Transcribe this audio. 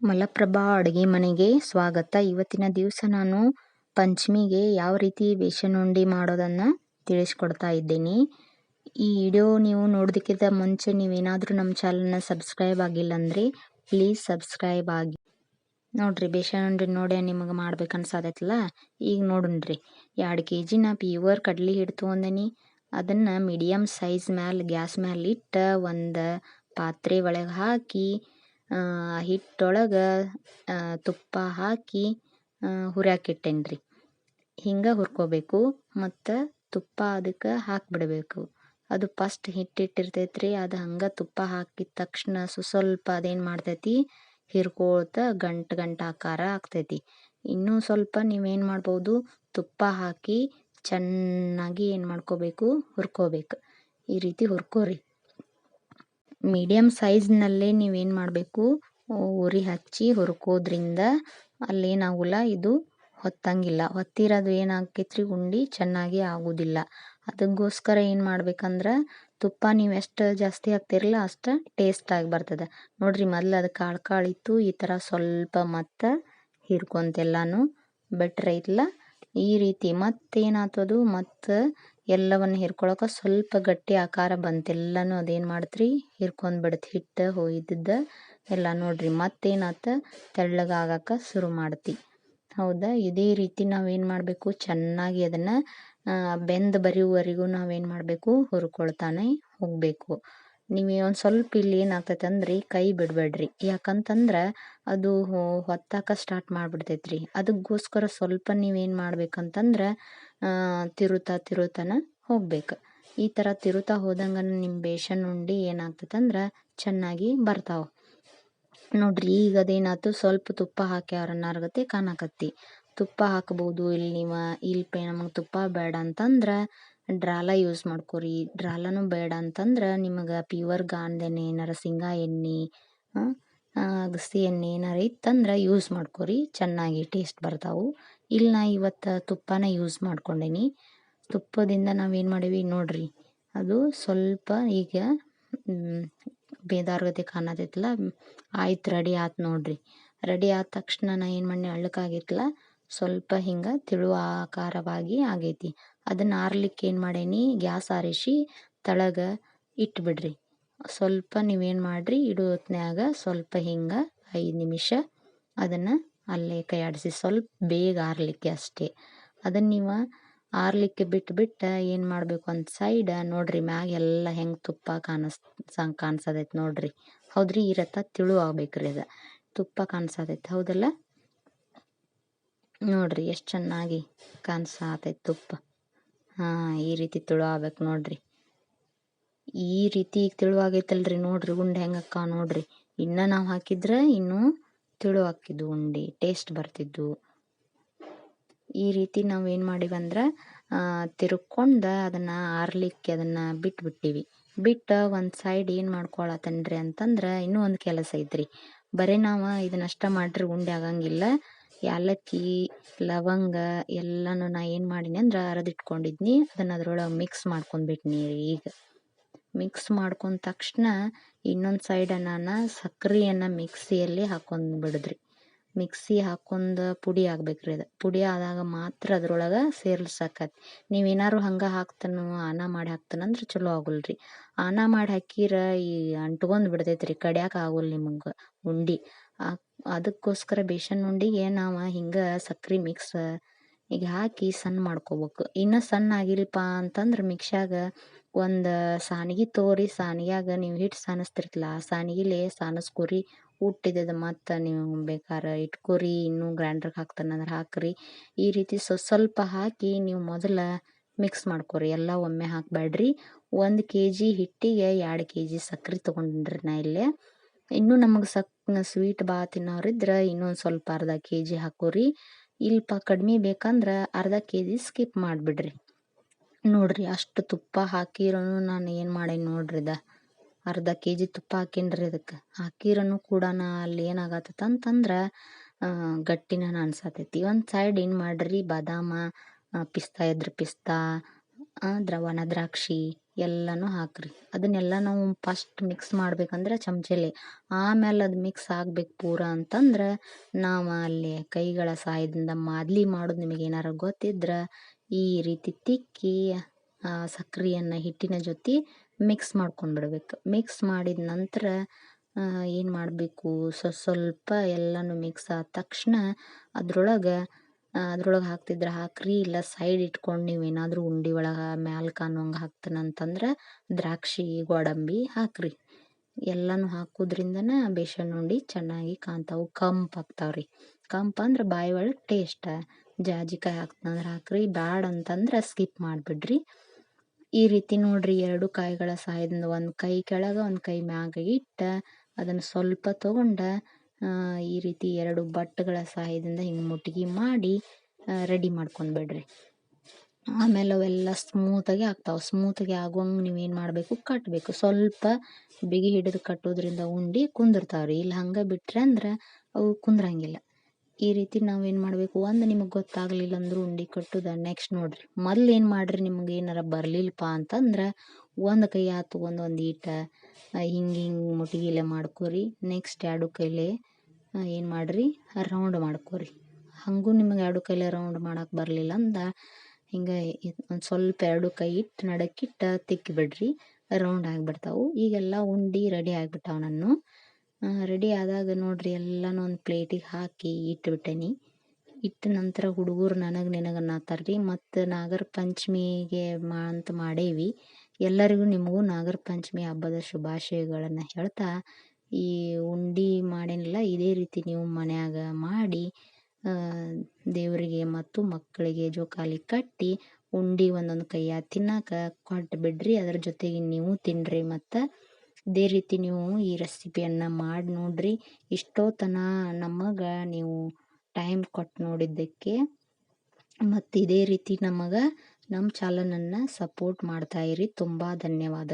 ಮಲಪ್ರಭಾ ಅಡುಗೆ ಮನೆಗೆ ಸ್ವಾಗತ. ಇವತ್ತಿನ ದಿವಸ ನಾನು ಪಂಚಮಿಗೆ ಯಾವ ರೀತಿ ಬೇಷನ್ ಉಂಡೆ ಮಾಡೋದನ್ನು ತಿಳಿಸ್ಕೊಡ್ತಾ ಇದ್ದೀನಿ. ಈ ವಿಡಿಯೋ ನೀವು ನೋಡೋದಕ್ಕಿಂತ ಮುಂಚೆ ನೀವೇನಾದರೂ ನಮ್ಮ ಚಾನಲ್ನ ಸಬ್ಸ್ಕ್ರೈಬ್ ಆಗಿಲ್ಲ ಅಂದರೆ ಪ್ಲೀಸ್ ಸಬ್ಸ್ಕ್ರೈಬ್ ಆಗಿ. ನೋಡಿರಿ ಬೇಷನ್ ಉಂಡೆ ನೋಡಿ ನಿಮಗೆ ಮಾಡ್ಬೇಕು ಅನ್ಸತೈತಲ್ಲ ಈಗ ನೋಡೋಣ್ರಿ. ಎರಡು ಕೆ ಜಿನ ನಾ ಪ್ಯೂವರ್ ಕಡ್ಲಿ ಹಿಡ್ತು ಅಂದನಿ. ಅದನ್ನು ಮೀಡಿಯಮ್ ಸೈಜ್ ಮ್ಯಾಲೆ, ಗ್ಯಾಸ್ ಮ್ಯಾಲೆ ಇಟ್ಟು ಒಂದು ಪಾತ್ರೆ ಒಳಗೆ ಹಾಕಿ ಹಿಟ್ಟೊಳಗೆ ತುಪ್ಪ ಹಾಕಿ ಹುರ್ಯಾಕಿಟ್ಟೇನಿ ರೀ ಹಿಂಗೆ ಹುರ್ಕೋಬೇಕು ಮತ್ತು ತುಪ್ಪ ಅದಕ್ಕೆ ಹಾಕಿಬಿಡ್ಬೇಕು. ಅದು ಫಸ್ಟ್ ಹಿಟ್ಟಿಟ್ಟಿರ್ತೈತೆ ರೀ ಅದು ಹಂಗೆ ತುಪ್ಪ ಹಾಕಿದ ತಕ್ಷಣ ಸುಸ್ವಲ್ಪ ಅದೇನು ಮಾಡ್ತೈತಿ, ಹಿರ್ಕೊಳ್ತಾ ಗಂಟು ಗಂಟು ಆಕಾರ ಆಗ್ತೈತಿ. ಇನ್ನೂ ಸ್ವಲ್ಪ ನೀವೇನು ಮಾಡ್ಬೋದು, ತುಪ್ಪ ಹಾಕಿ ಚೆನ್ನಾಗಿ ಏನು ಮಾಡ್ಕೋಬೇಕು, ಹುರ್ಕೋಬೇಕು. ಈ ರೀತಿ ಹುರ್ಕೋರಿ. ಮೀಡಿಯಮ್ ಸೈಜ್ನಲ್ಲೇ ನೀವೇನು ಮಾಡಬೇಕು? ಉರಿ ಹಚ್ಚಿ ಹುರ್ಕೋದ್ರಿಂದ ಅಲ್ಲೇನಾಗಲ್ಲ, ಇದು ಹೊತ್ತಂಗಿಲ್ಲ. ಹೊತ್ತಿರೋದು ಏನಾಕೈತ್ರಿ ಉಂಡೆ ಚೆನ್ನಾಗಿ ಆಗೋದಿಲ್ಲ. ಅದಕ್ಕೋಸ್ಕರ ಏನು ಮಾಡ್ಬೇಕಂದ್ರೆ ತುಪ್ಪ ನೀವು ಎಷ್ಟು ಜಾಸ್ತಿ ಹಾಕ್ತಿರಲ್ಲ ಅಷ್ಟು ಟೇಸ್ಟಾಗಿ ಬರ್ತದೆ. ನೋಡಿರಿ ಮೊದಲು ಅದು ಕಾಳು ಕಾಳಿತ್ತು ಈ ಥರ ಸ್ವಲ್ಪ ಮತ್ತು ಹಿರ್ಕೊಂತೆಲ್ಲನೂ ಬೆಟ್ರ್ ಈ ರೀತಿ ಮತ್ತೇನಾಗ್ತದು ಮತ್ತು ಎಲ್ಲವನ್ನು ಹಿರ್ಕೊಳಕ್ಕೆ ಸ್ವಲ್ಪ ಗಟ್ಟಿ ಆಕಾರ ಬಂತೆಲ್ಲನೂ ಅದೇನು ಮಾಡ್ತ್ರಿ? ಹಿರ್ಕೊಂಡು ಬಿಡತ್ತೆ ಹಿಟ್ಟು ಹೋಯ್ದಿದ್ದ ಎಲ್ಲ ನೋಡಿರಿ. ಮತ್ತೇನಾತ? ತೆಳ್ಳಗಾಗಕ್ಕೆ ಶುರು ಮಾಡ್ತಿ. ಹೌದಾ? ಇದೇ ರೀತಿ ನಾವೇನು ಮಾಡಬೇಕು? ಚೆನ್ನಾಗಿ ಅದನ್ನು ಬೆಂದು ಬರೆಯುವವರೆಗೂ ನಾವೇನು ಮಾಡಬೇಕು? ಹುರ್ಕೊಳ್ತಾನೆ ಹೋಗಬೇಕು. ನೀವು ಒಂದು ಸ್ವಲ್ಪ ಇಲ್ಲಿ ಏನಾಗ್ತೈತೆ ಅಂದ್ರೆ ಕೈ ಬಿಡಬೇಡ್ರಿ. ಯಾಕಂತಂದ್ರೆ ಅದು ಹೊತ್ತಾಕ ಸ್ಟಾರ್ಟ್ ಮಾಡಿಬಿಡ್ತೈತ್ರಿ. ಅದಕ್ಕೋಸ್ಕರ ಸ್ವಲ್ಪ ನೀವೇನು ಮಾಡ್ಬೇಕಂತಂದ್ರೆ ತಿರುತಾ ತಿರುತಾನ ಹೋಗ್ಬೇಕು. ಈ ಥರ ತಿರುತಾ ಹೋದಂಗೆ ನಿಮ್ಮ ಬೇಸನ್ ಉಂಡೆ ಏನಾಗ್ತೈತಂದ್ರೆ ಚೆನ್ನಾಗಿ ಬರ್ತಾವೆ. ನೋಡ್ರಿ, ಈಗ ಅದೇನಾಯ್ತು, ಸ್ವಲ್ಪ ತುಪ್ಪ ಹಾಕ್ಯಾರ ಅವ್ರನ್ನಾರ್ಗತಿ ಕಾಣಕತ್ತಿ. ತುಪ್ಪ ಹಾಕ್ಬೋದು, ಇಲ್ಲಿ ನೀವು ಪೇ ನಮಗೆ ತುಪ್ಪ ಬೇಡ ಅಂತಂದ್ರೆ ಡ್ರಾಲ ಯೂಸ್ ಮಾಡ್ಕೊರಿ. ಡ್ರಾಲನೂ ಬೇಡ ಅಂತಂದ್ರೆ ನಿಮಗೆ ಪ್ಯೂವರ್ ಗಾಂಧೆಣ್ಣೆ ಏನಾರ ಶೇಂಗಾ ಎಣ್ಣೆ ಅಗಸಿ ಎಣ್ಣೆ ಏನಾರ ಇತ್ತಂದ್ರೆ ಯೂಸ್ ಮಾಡ್ಕೊರಿ. ಚೆನ್ನಾಗಿ ಟೇಸ್ಟ್ ಬರ್ತಾವು. ಇಲ್ಲಿ ನಾ ಇವತ್ತು ತುಪ್ಪನ ಯೂಸ್ ಮಾಡ್ಕೊಂಡೇನಿ. ತುಪ್ಪದಿಂದ ನಾವೇನು ಮಾಡೀವಿ ನೋಡ್ರಿ, ಅದು ಸ್ವಲ್ಪ ಈಗ ಬೇದಾರ್ಗತಿ ಕಾಣತೈತಲ್ಲ ಆಯ್ತು, ರೆಡಿ ಆಯ್ತು ನೋಡ್ರಿ. ರೆಡಿ ಆದ ತಕ್ಷಣ ನಾ ಏನು ಮಾಡಿ ಅಳ್ಳಕ್ಕಾಗಿತ್ತಲ್ಲ ಸ್ವಲ್ಪ ಹಿಂಗೆ ತಿಳುವ ಆಕಾರವಾಗಿ ಆಗೈತಿ. ಅದನ್ನು ಆರ್ಲಿಕ್ಕೆ ಏನು ಮಾಡೇನಿ, ಗ್ಯಾಸ್ ಆರಿಸಿ ತಳಗೆ ಇಟ್ಬಿಡ್ರಿ. ಸ್ವಲ್ಪ ನೀವೇನು ಮಾಡಿರಿ ಇಡೋ ಹೊತ್ನ್ಯಾಗ ಸ್ವಲ್ಪ ಹಿಂಗೆ ಐದು ನಿಮಿಷ ಅದನ್ನು ಅಲ್ಲೇ ಕೈಯಾಡಿಸಿ. ಸ್ವಲ್ಪ ಬೇಗ ಆರಲಿಕ್ಕೆ ಅಷ್ಟೇ. ಅದನ್ನು ನೀವು ಆರಲಿಕ್ಕೆ ಬಿಟ್ಟು ಏನು ಮಾಡಬೇಕು ಒಂದು ಸೈಡ್ ನೋಡಿರಿ, ಮ್ಯಾಗ ಎಲ್ಲ ಹೆಂಗೆ ತುಪ್ಪ ಕಾಣಿಸ್ ಸಂಗ್ ನೋಡ್ರಿ. ಹೌದ್ರಿ ಇರತ್ತ ರಥ ತಿಳು ಅದು. ತುಪ್ಪ ಕಾಣಿಸತೈತೆ. ಹೌದಲ್ಲ? ನೋಡಿರಿ ಎಷ್ಟು ಚೆನ್ನಾಗಿ ಕಾಣಿಸ್ತೈತೆ ತುಪ್ಪ. ಹಾಂ, ಈ ರೀತಿ ತುಳು ಆಗ್ಬೇಕು ನೋಡಿರಿ. ಈ ರೀತಿ ಈಗ ತಿಳುವಾಗೈತಲ್ರಿ ನೋಡಿರಿ ಉಂಡೆ ಹೆಂಗೆ ನೋಡ್ರಿ. ಇನ್ನ ಇನ್ನೂ ನಾವು ಹಾಕಿದ್ರೆ ಇನ್ನೂ ತಿಳು ಹಾಕಿದ್ದು ಉಂಡೆ ಟೇಸ್ಟ್ ಬರ್ತಿದ್ದು ಈ ರೀತಿ ನಾವು ಏನು ಮಾಡೀವಂದ್ರೆ ತಿರುಕೊಂಡು ಅದನ್ನು ಆರ್ಲಿಕ್ಕೆ ಅದನ್ನು ಬಿಟ್ಬಿಟ್ಟಿವಿ. ಬಿಟ್ಟು ಒಂದು ಸೈಡ್ ಏನು ಮಾಡ್ಕೊಳತನ್ರಿ ಅಂತಂದ್ರೆ ಇನ್ನೂ ಒಂದು ಕೆಲಸ ಐತ್ರಿ. ಬರೀ ನಾವು ಇದನ್ನಷ್ಟ ಮಾಡ್ರಿ ಉಂಡೆ ಆಗಂಗಿಲ್ಲ. ಏಲಕ್ಕಿ ಲವಂಗ ಎಲ್ಲನೂ ನಾ ಏನು ಮಾಡೀನಿ ಅಂದ್ರೆ ಅರದಿಟ್ಕೊಂಡಿದ್ನಿ. ಅದನ್ನು ಅದ್ರೊಳಗೆ ಮಿಕ್ಸ್ ಮಾಡ್ಕೊಂಡ್ಬಿಟ್ನಿ ಈಗ. ಮಿಕ್ಸ್ ಮಾಡ್ಕೊಂಡ ತಕ್ಷಣ ಇನ್ನೊಂದು ಸೈಡ ನಾನು ಸಕ್ಕರೆಯನ್ನು ಮಿಕ್ಸಿಯಲ್ಲಿ ಹಾಕೊಂಡು ಬಿಡಿದ್ರಿ ಮಿಕ್ಸಿ ಹಾಕೊಂಡು ಪುಡಿ ಆಗ್ಬೇಕ್ರಿ ಅದು. ಪುಡಿ ಆದಾಗ ಮಾತ್ರ ಅದ್ರೊಳಗೆ ಸೇರ್ಸಕತ್. ನೀವೇನಾದ್ರು ಹಂಗೆ ಹಾಕ್ತಾನು ಆನ ಮಾಡಿ ಹಾಕ್ತಾನಂದ್ರೆ ಚಲೋ ಆಗುಲ್ರಿ. ಆನ ಮಾಡಿ ಹಾಕಿರ ಈ ಅಂಟ್ಕೊಂಡು ಬಿಡ್ತೈತೆ ರೀ ಕಡ್ಯಾಕೆ ಆಗೋಲ್ಲ ನಿಮಗೆ ಉಂಡೆ. ಅದಕ್ಕೋಸ್ಕರ ಬೇಸನ್ ಉಂಡಿಗೆ ನಾವು ಹಿಂಗೆ ಸಕ್ರೆ ಮಿಕ್ಸ್ ಈಗ ಹಾಕಿ ಸಣ್ಣ ಮಾಡ್ಕೋಬೇಕು. ಇನ್ನೂ ಸಣ್ಣ ಆಗಿಲ್ಲಪ್ಪ ಅಂತಂದ್ರೆ ಮಿಕ್ಸಾಗ ಒಂದು ಸಾನಿಗೆ ತೋರಿ, ಸಾನಿಗ್ಯಾಗ ನೀವು ಹಿಟ್ಟು ಸಾನಿಸ್ತಿರ್ತಿಲ್ಲ. ಆ ಸಾನಿಗೆಲೇ ಸಾನಿಸ್ಕೊರಿ ಹುಟ್ಟಿದ್ದದ ಮತ್ತು ನೀವು ಬೇಕಾರ ಇಟ್ಕೊರಿ, ಇನ್ನೂ ಗ್ರೈಂಡ್ರಿಗೆ ಹಾಕ್ತಾನಂದ್ರೆ ಹಾಕ್ರಿ. ಈ ರೀತಿ ಸ್ವ ಸ್ವಲ್ಪ ಹಾಕಿ ನೀವು ಮೊದಲು ಮಿಕ್ಸ್ ಮಾಡ್ಕೊರಿ. ಎಲ್ಲ ಒಮ್ಮೆ ಹಾಕಬೇಡ್ರಿ ಒಂದು ಕೆ ಜಿ ಹಿಟ್ಟಿಗೆ ಎರಡು ಕೆ ಜಿ ಸಕ್ರೆ ತೊಗೊಂಡ್ರಿ ನಾ ಇಲ್ಲೇ. ಇನ್ನೂ ನಮಗೆ ಸಕ್ ಸ್ವೀಟ್ ಭಾಳ ತಿನ್ನೋರಿದ್ರೆ ಇನ್ನೊಂದು ಸ್ವಲ್ಪ ಅರ್ಧ ಕೆ ಜಿ ಹಾಕೋರಿ. ಇಲ್ಪ ಕಡಿಮೆ ಬೇಕಂದ್ರೆ ಅರ್ಧ ಕೆ ಜಿ ಸ್ಕಿಪ್ ಮಾಡಿಬಿಡ್ರಿ. ನೋಡ್ರಿ ಅಷ್ಟು ತುಪ್ಪ ಹಾಕಿರೋನು ನಾನು ಏನು ಮಾಡೇನಿ ನೋಡ್ರಿ ಇದ. ಅರ್ಧ ಕೆ ಜಿ ತುಪ್ಪ ಹಾಕೀನಿ ಅದಕ್ಕೆ. ಹಾಕಿರೋನು ಕೂಡ ನಾ ಅಲ್ಲಿ ಏನಾಗತ್ತೈತೆ ಗಟ್ಟಿನ ಅನ್ಸತೈತಿ ಒಂದು ಸೈಡ್ ಏನು ಮಾಡಿರಿ, ಬಾದಾಮ ಪಿಸ್ತಾ ಇದ್ರೆ ಪಿಸ್ತಾ ದ್ರವಣ ದ್ರಾಕ್ಷಿ ಎಲ್ಲನೂ ಹಾಕ್ರಿ. ಅದನ್ನೆಲ್ಲ ನಾವು ಫಸ್ಟ್ ಮಿಕ್ಸ್ ಮಾಡ್ಬೇಕಂದ್ರೆ ಚಮಚಲಿ ಆಮೇಲೆ ಅದು ಮಿಕ್ಸ್ ಆಗ್ಬೇಕು ಪೂರ ಅಂತಂದ್ರೆ ನಾವು ಅಲ್ಲಿ ಕೈಗಳ ಸಹಾಯದಿಂದ ಮಾದಲಿ ಮಾಡೋದು ನಿಮಗೆ ಏನಾರ ಗೊತ್ತಿದ್ರೆ ಈ ರೀತಿ ತಿಕ್ಕಿ ಸಕ್ರೆಯನ್ನು ಹಿಟ್ಟಿನ ಜೊತೆ ಮಿಕ್ಸ್ ಮಾಡ್ಕೊಂಡ್ಬಿಡ್ಬೇಕು ಮಿಕ್ಸ್ ಮಾಡಿದ ನಂತರ ಏನು ಮಾಡಬೇಕು? ಸ್ವ ಸ್ವಲ್ಪ ಎಲ್ಲನೂ ಮಿಕ್ಸ್ ಆದ ತಕ್ಷಣ ಅದ್ರೊಳಗೆ ಅದ್ರೊಳಗೆ ಹಾಕ್ತಿದ್ರೆ, ಹಾಕ್ರಿ. ಇಲ್ಲ ಸೈಡ್ ಇಟ್ಕೊಂಡು ನೀವು ಏನಾದರೂ ಉಂಡೆ ಒಳಗೆ ಮ್ಯಾಲೆ ಕಾಣುವಂಗೆ ಹಾಕ್ತಾನಂತಂದ್ರೆ ದ್ರಾಕ್ಷಿ, ಗೋಡಂಬಿ ಹಾಕ್ರಿ. ಎಲ್ಲನೂ ಹಾಕೋದ್ರಿಂದನ ಬೇಸನ್ ಉಂಡೆ ಚೆನ್ನಾಗಿ ಕಾಣ್ತಾವೆ. ಕಂಪು ಆಗ್ತಾವ್ರಿ. ಕಂಪು ಅಂದ್ರೆ ಬಾಯಿ ಒಳಗೆ ಟೇಸ್ಟ ಜಾಜಿಕಾಯಿ ಹಾಕ್ತಂದ್ರೆ ಹಾಕ್ರಿ. ಬ್ಯಾಡ ಅಂತಂದ್ರೆ ಸ್ಕಿಪ್ ಮಾಡಿಬಿಡ್ರಿ. ಈ ರೀತಿ ನೋಡ್ರಿ, ಎರಡು ಕಾಯಿಗಳ ಸಹಾಯದಿಂದ ಒಂದು ಕೈ ಕೆಳಗೆ, ಒಂದು ಕೈ ಮ್ಯಾಗ ಇಟ್ಟು, ಅದನ್ನು ಸ್ವಲ್ಪ ತೊಗೊಂಡು ಈ ರೀತಿ ಎರಡು ಬಟ್ಟೆಗಳ ಸಹಾಯದಿಂದ ಹಿಂಗೆ ಮುಟ್ಗಿ ಮಾಡಿ ರೆಡಿ ಮಾಡ್ಕೊಂಡ್ಬಿಡ್ರಿ ಆಮೇಲೆ ಅವೆಲ್ಲ ಸ್ಮೂತಾಗಿ ಆಗ್ತಾವೆ. ಸ್ಮೂತಾಗಿ ಆಗುವಂಗೆ ನೀವೇನು ಮಾಡಬೇಕು? ಕಟ್ಟಬೇಕು ಸ್ವಲ್ಪ ಬಿಗಿ ಹಿಡಿದು ಕಟ್ಟೋದ್ರಿಂದ ಉಂಡೆ ಕುಂದಿರ್ತಾವ್ರಿ. ಇಲ್ಲಿ ಹಂಗೆ ಬಿಟ್ರೆ ಅಂದ್ರೆ ಅವು ಕುಂದ್ರಂಗಿಲ್ಲ. ಈ ರೀತಿ ನಾವೇನು ಮಾಡಬೇಕು ಒಂದು ನಿಮಗೆ ಗೊತ್ತಾಗಲಿಲ್ಲ ಅಂದ್ರೆ ಉಂಡೆ ಕಟ್ಟುದ. ನೆಕ್ಸ್ಟ್ ನೋಡ್ರಿ. ಮೊದ್ಲು ಏನು ಮಾಡ್ರಿ ನಿಮ್ಗೆ ಏನಾರ ಬರಲಿಲ್ಲಪ್ಪ ಅಂತಂದ್ರೆ ಒಂದು ಕೈ ಆತು, ಒಂದು ಒಂದು ಈಟ ಹಿಂಗೆ ಹಿಂಗೆ ಮುಟ್ಗಿಲೆ ಮಾಡ್ಕೋರಿ. ನೆಕ್ಸ್ಟ್ ಎರಡು ಕೈಲೆ ಏನು ಮಾಡಿರಿ? ರೌಂಡ್ ಮಾಡ್ಕೋರಿ. ಹಾಗೂ ನಿಮಗೆ ಎರಡು ಕೈಲೆ ರೌಂಡ್ ಮಾಡೋಕೆ ಬರಲಿಲ್ಲ ಅಂದ ಹಿಂಗೆ ಒಂದು ಸ್ವಲ್ಪ ಎರಡು ಕೈ ಇಟ್ಟು ನಡಕ್ಕಿಟ್ಟು ತಿಕ್ಕಿಬಿಡ್ರಿ. ರೌಂಡ್ ಆಗಿಬಿಡ್ತಾವೆ. ಈಗೆಲ್ಲ ಉಂಡೆ ರೆಡಿ ಆಗಿಬಿಟ್ಟಾವ ನಾನು ರೆಡಿ ಆದಾಗ ನೋಡ್ರಿ ಎಲ್ಲನೂ ಒಂದು ಪ್ಲೇಟಿಗೆ ಹಾಕಿ ಇಟ್ಬಿಟ್ಟೇನಿ. ಇಟ್ಟ ನಂತರ ಹುಡುಗರು ನನಗೆ ನಿನಗೆ ಅನ್ನತ್ತಾರ ರೀ ಮತ್ತು ನಾಗರ ಪಂಚಮಿಗೆ ಮಾ ಅಂತ ಮಾಡೇವಿ. ಎಲ್ಲರಿಗೂ ನಿಮಗೂ ನಾಗರ ಪಂಚಮಿ ಹಬ್ಬದ ಶುಭಾಶಯಗಳನ್ನು ಹೇಳ್ತಾ ಈ ಉಂಡೆ ಮಾಡೇನಿಲ್ಲ, ಇದೇ ರೀತಿ ನೀವು ಮನ್ಯಾಗ ಮಾಡಿ ದೇವರಿಗೆ ಮತ್ತು ಮಕ್ಕಳಿಗೆ ಜೋಕಾಲಿ ಕಟ್ಟಿ ಉಂಡೆ ಒಂದೊಂದು ಕೈಯಾಗ ತಿನ್ನಾಕ ಕೊಟ್ಟು ಬಿಡ್ರಿ ಅದ್ರ ಜೊತೆಗೆ ನೀವು ತಿನ್ನಿರಿ ಮತ್ತು ಇದೇ ರೀತಿ ನೀವು ಈ ರೆಸಿಪಿಯನ್ನು ಮಾಡಿ ನೋಡ್ರಿ. ಇಷ್ಟೋ ನಮಗೆ ನೀವು ಟೈಮ್ ಕೊಟ್ಟು ನೋಡಿದ್ದಕ್ಕೆ ಮತ್ತು ಇದೇ ರೀತಿ ನಮಗೆ ನಮ್ಮ ಚಾನಲನ್ನು ಸಪೋರ್ಟ್ ಮಾಡ್ತಾಯಿರಿ ತುಂಬ ಧನ್ಯವಾದ.